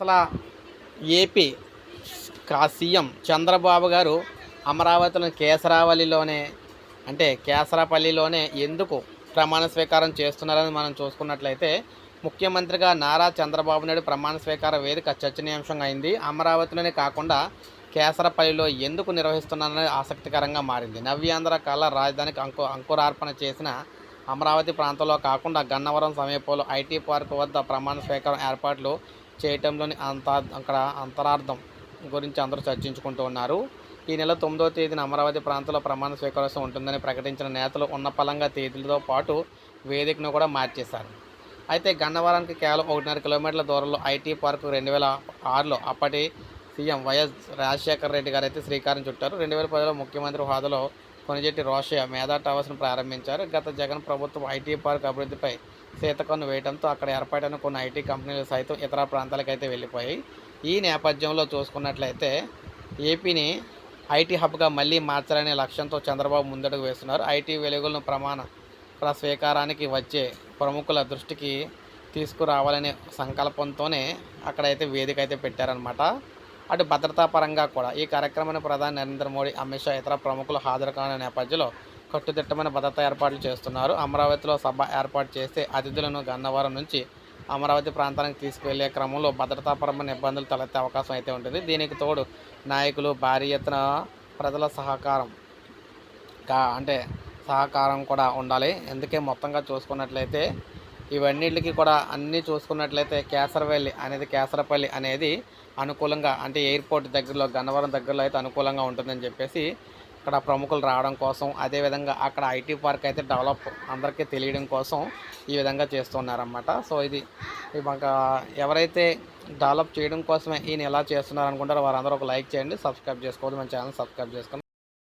అసలు ఏపీ కా సీఎం చంద్రబాబు గారు అమరావతిలోని కేసరావళిలోనే అంటే కేసరాపల్లిలోనే ఎందుకు ప్రమాణ స్వీకారం చేస్తున్నారని మనం చూసుకున్నట్లయితే ముఖ్యమంత్రిగా నారా చంద్రబాబు నాయుడు ప్రమాణ స్వీకార వేదిక చర్చనీయాంశంగా అయింది. అమరావతిలోనే కాకుండా కేసరపల్లిలో ఎందుకు నిర్వహిస్తున్నారని ఆసక్తికరంగా మారింది. నవ్యాంధ్ర కళ రాజధానికి అంకు అంకురార్పణ చేసిన అమరావతి ప్రాంతంలో కాకుండా గన్నవరం సమీపంలో ఐటీ పార్క్ వద్ద ప్రమాణ స్వీకారం ఏర్పాట్లు చేయటంలోని అంత అక్కడ అంతరార్థం గురించి అందరూ చర్చించుకుంటూ ఉన్నారు. ఈ నెల తొమ్మిదో తేదీన అమరావతి ప్రాంతంలో ప్రమాణ స్వీకారోత్సవం ఉంటుందని ప్రకటించిన నేతలు ఉన్నపలంగా తేదీలతో పాటు వేదికను కూడా మార్చేశారు. అయితే గన్నవరానికి కేవలం ఒకటిన్నర కిలోమీటర్ల దూరంలో ఐటీ పార్క్ రెండు వేల ఆరులో అప్పటి సీఎం వైఎస్ రాజశేఖర రెడ్డి గారు అయితే శ్రీకారం చుట్టారు. రెండు వేల పదిలో ముఖ్యమంత్రి హోదాలో కొనిజెట్టి రోషయ్య మేధా టవర్స్ను ప్రారంభించారు. గత జగన్ ప్రభుత్వం ఐటీ పార్క్ అభివృద్ధిపై సీతకన్ను వేయడంతో అక్కడ ఏర్పాటైన కొన్ని ఐటీ కంపెనీలు సైతం ఇతర ప్రాంతాలకు అయితే వెళ్ళిపోయాయి. ఈ నేపథ్యంలో చూసుకున్నట్లయితే ఏపీని ఐటీ హబ్గా మళ్ళీ మార్చాలనే లక్ష్యంతో చంద్రబాబు ముందడుగు వేస్తున్నారు. ఐటీ వెలుగులను ప్రమాణ స్వీకారానికి వచ్చే ప్రముఖుల దృష్టికి తీసుకురావాలనే సంకల్పంతోనే అక్కడైతే వేదిక అయితే పెట్టారనమాట అటు భద్రతాపరంగా కూడా ఈ కార్యక్రమాన్ని ప్రధాని నరేంద్ర మోడీ అమిత్ షా ఇతర ప్రముఖులు హాజరు కాని నేపథ్యంలో కట్టుదిట్టమైన భద్రతా ఏర్పాట్లు చేస్తున్నారు. అమరావతిలో సభ ఏర్పాటు చేస్తే అతిథులను గన్నవరం నుంచి అమరావతి ప్రాంతానికి తీసుకువెళ్ళే క్రమంలో భద్రతాపరమైన ఇబ్బందులు తలెత్తే అవకాశం అయితే ఉంటుంది. దీనికి తోడు నాయకులు భారీ ఎత్తున ప్రజల సహకారం కా అంటే సహకారం కూడా ఉండాలి. అందుకే మొత్తంగా చూసుకున్నట్లయితే ఇవన్నిటికి కూడా అన్నీ చూసుకున్నట్లయితే కేసరవల్లి అనేది కేసరపల్లి అనేది అనుకూలంగా అంటే ఎయిర్పోర్ట్ దగ్గరలో గన్నవరం దగ్గరలో అయితే అనుకూలంగా ఉంటుందని చెప్పేసి ఇక్కడ ప్రముఖులు రావడం కోసం అదేవిధంగా అక్కడ ఐటీ పార్క్ అయితే డెవలప్ అందరికీ తెలియడం కోసం ఈ విధంగా చేస్తున్నారన్నమాట. సో ఇది మాకు ఎవరైతే డెవలప్ చేయడం కోసమే ఈయన ఎలా చేస్తున్నారనుకుంటారో వారందరూ ఒక లైక్ చేయండి సబ్స్క్రైబ్ చేసుకోవద్దు మన ఛానల్ సబ్స్క్రైబ్ చేసుకోండి.